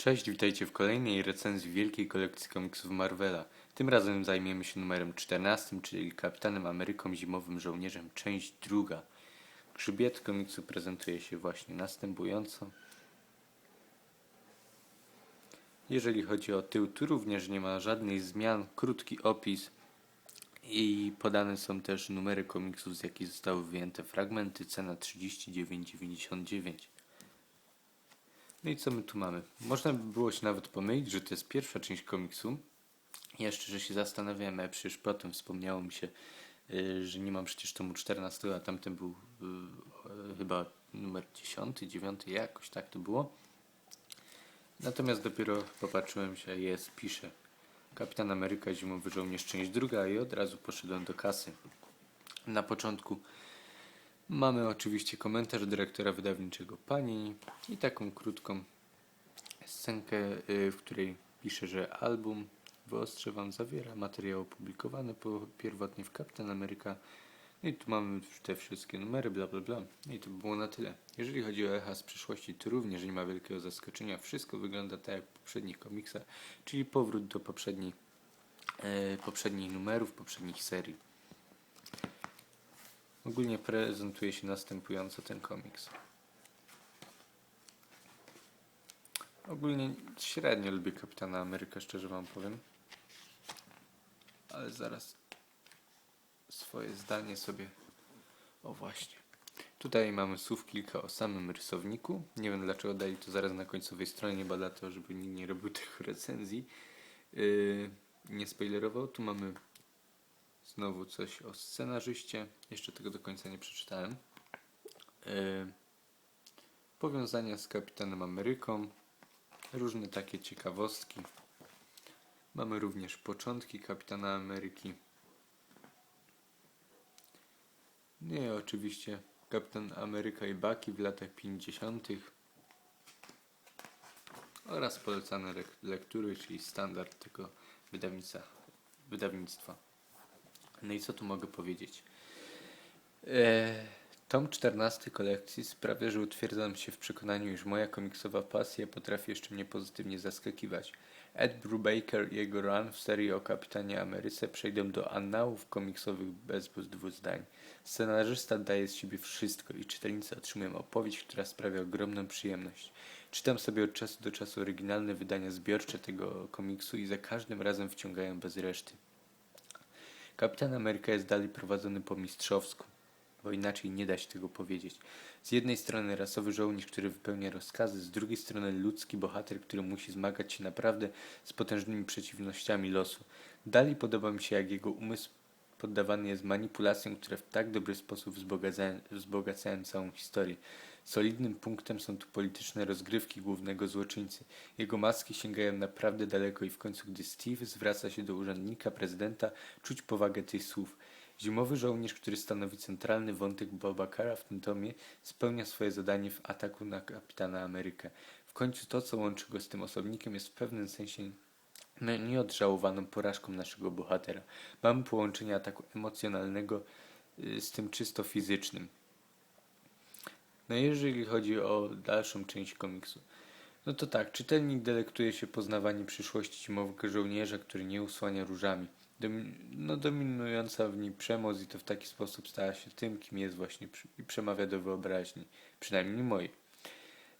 Cześć, witajcie w kolejnej recenzji wielkiej kolekcji komiksów Marvela. Tym razem zajmiemy się numerem 14, czyli Kapitanem Ameryką Zimowym Żołnierzem, część druga. Grzbiet komiksu prezentuje się właśnie następująco. Jeżeli chodzi o tył, tu również nie ma żadnych zmian, krótki opis i podane są też numery komiksów, z jakich zostały wyjęte fragmenty, cena 39,99. No i co my tu mamy? Można by było się nawet pomylić, że to jest pierwsza część komiksu. Ja szczerze się zastanawiałem, ale przecież potem wspomniało mi się, y, że nie mam przecież tomu 14, a tamten był y, chyba numer 10, 9, jakoś tak to było. Natomiast dopiero popatrzyłem się, jest, pisze Kapitan Ameryka, Zimowy Żołnierz, część druga i od razu poszedłem do kasy. Na początku Mamy oczywiście komentarz dyrektora wydawniczego pani i taką krótką scenkę, y, w której pisze, że album Wyostrze Wam zawiera materiał opublikowany po, pierwotnie w Captain America. No i tu mamy te wszystkie numery, bla bla bla. No i to by było na tyle. Jeżeli chodzi o echa z przyszłości, to również nie ma wielkiego zaskoczenia. Wszystko wygląda tak jak w poprzednich komiksach, czyli powrót do e, poprzednich numerów, poprzednich serii. Ogólnie prezentuje się następująco ten komiks. Ogólnie średnio lubię Kapitana Ameryka, szczerze wam powiem. Ale zaraz swoje zdanie sobie. O właśnie. Tutaj mamy słów kilka o samym rysowniku. Nie wiem dlaczego dali to zaraz na końcowej stronie, bo dlatego, żeby nikt nie robił tych recenzji. Yy, nie spoilerował. Tu mamy Znowu coś o scenarzyście. Jeszcze tego do końca nie przeczytałem. Yy, powiązania z Kapitanem Ameryką. Różne takie ciekawostki. Mamy również początki Kapitana Ameryki. No i oczywiście Kapitan Ameryka i Baki w latach 50. oraz polecane lektury, czyli standard tego wydawnictwa. No i co tu mogę powiedzieć? Eee, tom 14 kolekcji sprawia, że utwierdzam się w przekonaniu, iż moja komiksowa pasja potrafi jeszcze mnie pozytywnie zaskakiwać. Ed Brubaker i jego run w serii o Kapitanie Ameryce przejdą do annałów komiksowych bez dwóch zdań. Scenarzysta daje z siebie wszystko i czytelnicy otrzymują opowieść, która sprawia ogromną przyjemność. Czytam sobie od czasu do czasu oryginalne wydania zbiorcze tego komiksu i za każdym razem wciągają bez reszty. Kapitan Ameryka jest dalej prowadzony po mistrzowsku, bo inaczej nie da się tego powiedzieć. Z jednej strony rasowy żołnierz, który wypełnia rozkazy, z drugiej strony ludzki bohater, który musi zmagać się naprawdę z potężnymi przeciwnościami losu. Dalej podoba mi się, jak jego umysł poddawany jest manipulacjom, które w tak dobry sposób wzbogacają, wzbogacają całą historię. Solidnym punktem są tu polityczne rozgrywki głównego złoczyńcy. Jego maski sięgają naprawdę daleko i w końcu, gdy Steve zwraca się do urzędnika prezydenta, czuć powagę tych słów. Zimowy żołnierz, który stanowi centralny wątek Boba Cara w tym tomie, spełnia swoje zadanie w ataku na kapitana Amerykę. W końcu to, co łączy go z tym osobnikiem, jest w pewnym sensie nieodżałowaną porażką naszego bohatera. Mamy połączenie ataku emocjonalnego y, z tym czysto fizycznym. No jeżeli chodzi o dalszą część komiksu, no to tak, czytelnik delektuje się poznawaniem przyszłości zimowego żołnierza, który nie usłania różami. Domin no dominująca w nim przemoc i to w taki sposób stała się tym, kim jest właśnie i przemawia do wyobraźni, przynajmniej mojej.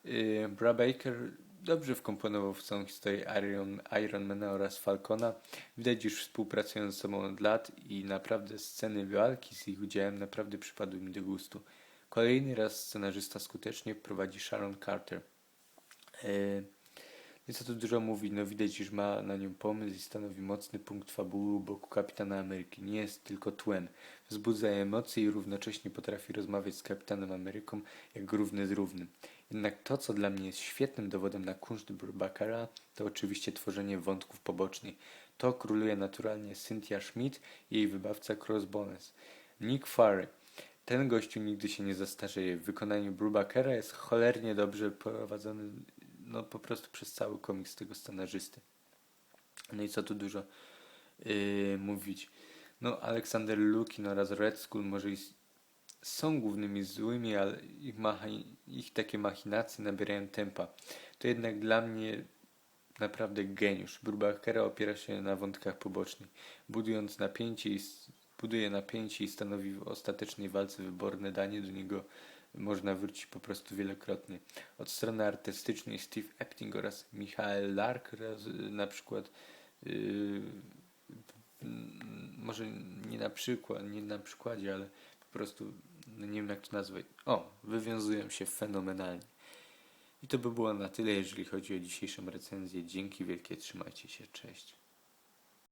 Yy, Bra Baker dobrze wkomponował w całą historię Iron, Ironmana oraz Falcona. Widać, iż współpracują ze sobą od lat i naprawdę sceny walki z ich udziałem naprawdę przypadły mi do gustu. Kolejny raz scenarzysta skutecznie prowadzi Sharon Carter. Yy, i co tu dużo mówi, no widać, iż ma na nią pomysł i stanowi mocny punkt fabuły u boku Kapitana Ameryki. Nie jest tylko tłem. Wzbudza emocje i równocześnie potrafi rozmawiać z Kapitanem Ameryką jak równy z równym. Jednak to, co dla mnie jest świetnym dowodem na kunszt Brubackera, to oczywiście tworzenie wątków pobocznych. To króluje naturalnie Cynthia Schmidt i jej wybawca Crossbones. Nick Fury ten gościu nigdy się nie zastarzeje. W wykonaniu Brubackera jest cholernie dobrze prowadzony no, po prostu przez cały komiks tego scenarzysty. No i co tu dużo yy, mówić. No, Aleksander Lukin oraz Red Skull może są głównymi złymi, ale ich, ich takie machinacje nabierają tempa. To jednak dla mnie naprawdę geniusz. Brubakera opiera się na wątkach pobocznych, budując napięcie i, buduje napięcie i stanowi w ostatecznej walce wyborne danie. Do niego można wrócić po prostu wielokrotnie. Od strony artystycznej Steve Epting oraz Michael Lark na przykład yy, może nie na przykład, nie na przykładzie, ale po prostu no nie wiem jak to nazwać. O, wywiązują się fenomenalnie. I to by było na tyle, jeżeli chodzi o dzisiejszą recenzję. Dzięki wielkie, trzymajcie się, cześć.